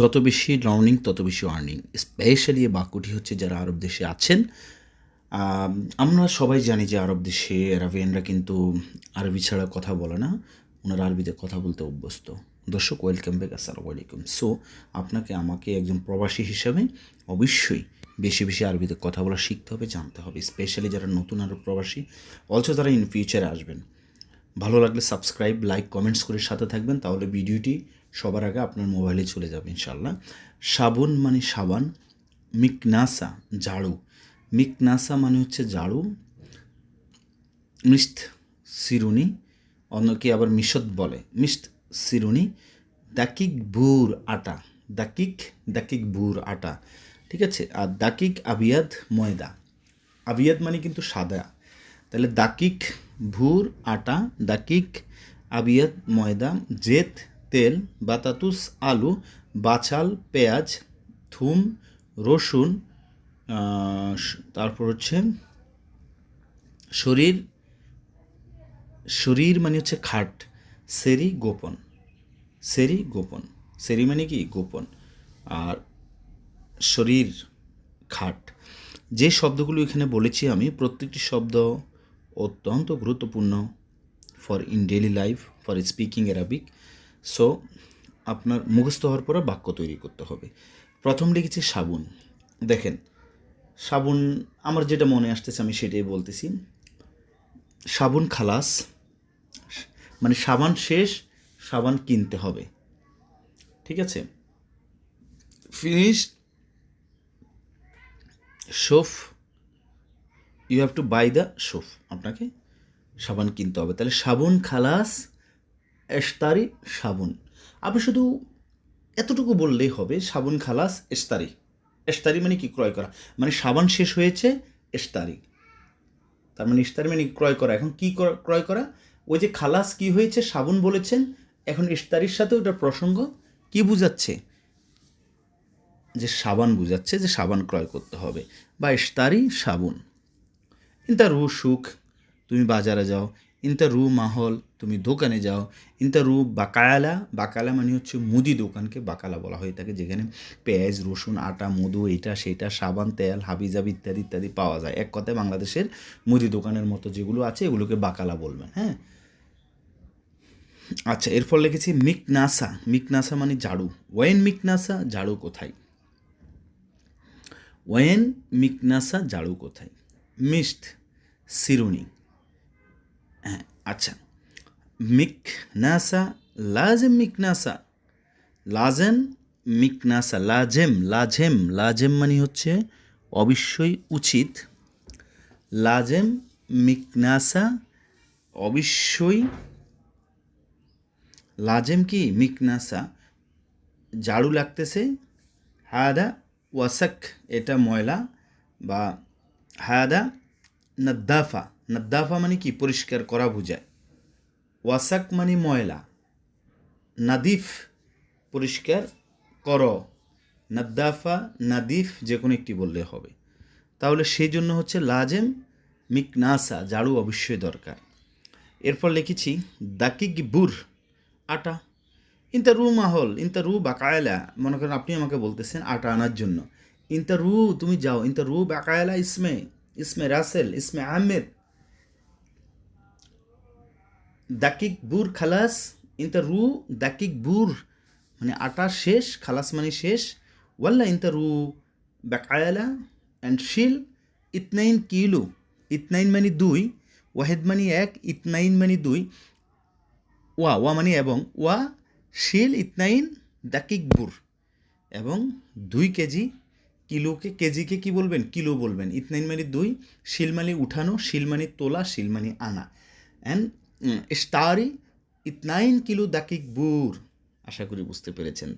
যত বেশি লার্নিং তত বেশি আর্নিং স্পেশালি এই বাক্যটি হচ্ছে যারা আরব দেশে আছেন আমরা সবাই জানি যে আরব দেশে আরবিয়ানরা কিন্তু আরবি ছাড়া কথা বলে না। ওনারা আরবিতে কথা বলতে অভ্যস্ত। দর্শক ওয়েলকাম ব্যাক আসসালামু আলাইকুম। সো আপনাকে, আমাকে একজন প্রবাসী হিসাবে অবশ্যই বেশি বেশি আরবিতে কথা বলা শিখতে হবে, জানতে হবে। স্পেশালি যারা নতুন আরব প্রবাসী অলসো যারা ইন ফিউচারে আসবেন। ভালো লাগলে সাবস্ক্রাইব লাইক কমেন্টস করে সাথে থাকবেন। তাহলে ভিডিওটি সবার আগে আপনার মোবাইলে চলে যাবে ইনশাল্লাহ সাবুন মানে সাবান, মিকনাসা, ঝাড়ু। মিকনাসা মানে হচ্ছে ঝাড়ু মিস্ট সিরুনি, অন্যকে আবার মিশত বলে মিস্ট সিরুনি, দাকিক বুর আটা, দাকিক দাকিক বুর আটা, ঠিক আছে? আর দাকিক আবিয়াদ ময়দা। আবিয়াদ মানে কিন্তু সাদা। তাহলে দাকিক ভুর আটা, দাকিক আবিয়াদ ময়দা, জেত তেল, বাতাতুস, আলু, বাছাল, পেঁয়াজ, থুম, রসুন তারপর হচ্ছে শরীর শরীর মানে হচ্ছে খাট, সেরি গোপন সেরি গোপন, সেরি মানে কি? গোপন, আর শরীর খাট। যে শব্দগুলো এখানে বলেছি আমি, প্রত্যেকটি শব্দ অত্যন্ত গুরুত্বপূর্ণ for in daily life for speaking Arabic so আপনার মুখস্থ হওয়ার পরে বাক্য তৈরি করতে হবে। প্রথম লিখেছি, সাবুন। দেখেন, সাবুন, আমার যেটা মনে আসতেছে, আমি সেটাই বলতেছি। সাবুন খালাস মানে সাবান শেষ, সাবান কিনতে হবে। ঠিক আছে? Finish soap you have to buy the soap আপনাকে সাবান কিনতে হবে। তাহলে সাবুন, খালাস এস্তারি সাবুন। আপনি শুধু এতটুকু বললেই হবে, সাবুন খালাস এস্তারি এস্তারি মানে কি ক্রয় করা? মানে সাবান শেষ হয়েছে এস্তারি তার মানে ইস্তারি মানে ক্রয় করা। এখন কি ক্রয় করা? ওই যে খালাস কি হয়েছে, সাবুন বলেছেন, এখন ইস্তারির সাথে ওটা প্রসঙ্গ। কি বুঝাচ্ছে? যে সাবান বুঝাচ্ছে যে সাবান ক্রয় করতে হবে। বা ইস্তারি সাবুন। ইন্তা রু সুখ, তুমি বাজারে যাও ইন্তা রু মাহল, তুমি দোকানে যাও। ইন্তা রু বাকায়ালা বাকালা মানে হচ্ছে মুদি দোকানকে বাকালা বলা হয়ে থাকে, যেখানে পেঁয়াজ, রসুন, আটা, মধু এইটা সেটা, সাবান, তেল, হাবিজাবি ইত্যাদি ইত্যাদি পাওয়া যায়। এক কথায় বাংলাদেশের মুদি দোকানের মতো যেগুলো আছে, এগুলোকে বাকালা বলবেন হ্যাঁ? আচ্ছা এরপর লিখেছি মিকনাসা। মিকনাসা মানে ঝাড়ু। ওয়েন মিকনাসা, ঝাড়ু কোথায়? ওয়েন মিকনাসা, ঝাড়ু কোথায়? মিস্ট সিরুনি। হ্যাঁ আচ্ছা মিকনাসা লাজেম মিকনাসা লাজেম মিকনাসা, লাজেম লাজেম লাজেম মানে হচ্ছে অবশ্যই উচিত। লাজেম মিকনাসা অবশ্যই, লাজেম কি? মিকনাসা। ঝাড়ু লাগতেছে। হাদা ওয়াসাক, এটা ময়লা বা হাদা নাদ্দাফা নাদ্দাফা মানে কি? পরিষ্কার করা বোঝায়। ওয়াসাক মানে ময়লা। নাদিফ, পরিষ্কার কর। নাদ্দাফা নাদিফ যে কোনো একটি বললে হবে। তাহলে সেই জন্য হচ্ছে লাজেম, মিকনাসা ঝাড়ু অবশ্যই দরকার। এরপর লিখেছি দাকিক বুর, আটা। ইন্তা রু মাহল ইন্তা রু বাকায়লা। মনে করেন আপনি আমাকে বলতেছেন আটা আনার জন্য। ইন্তা রু তুমি যাও। ইন্তা রু বাকায়লা ইসমে। ইসমে রাসেল, ইসমে আহমেদ দাকিক বুর খালাস ইন্তা রু দাকিক বুর মানে আটা শেষ, খালাস মানে শেষ। ওয়াল্লা ইন্তা রু বাকায়লা অ্যান্ড শিল, ইতনাইন কিলো। ইতনাইন মানে দুই, ওয়াহেদ মানে এক, ইতনাইন মানে দুই। ওয়া ওয়া মানে এবং, ওয়া, শিল, ইতনাইন, দাকিক বুর। এবং দুই কেজি কিলোকে, কেজিকে কি বলবেন? কিলো বলবেন। ইতনাইন মানে দুই শিল মানে উঠানো শিল মানে তোলা শিল মানে আনা অ্যান্ড স্টারি ইতনাইন কিলো দাকিক বুর। আশা করি বুঝতে পেরেছেন।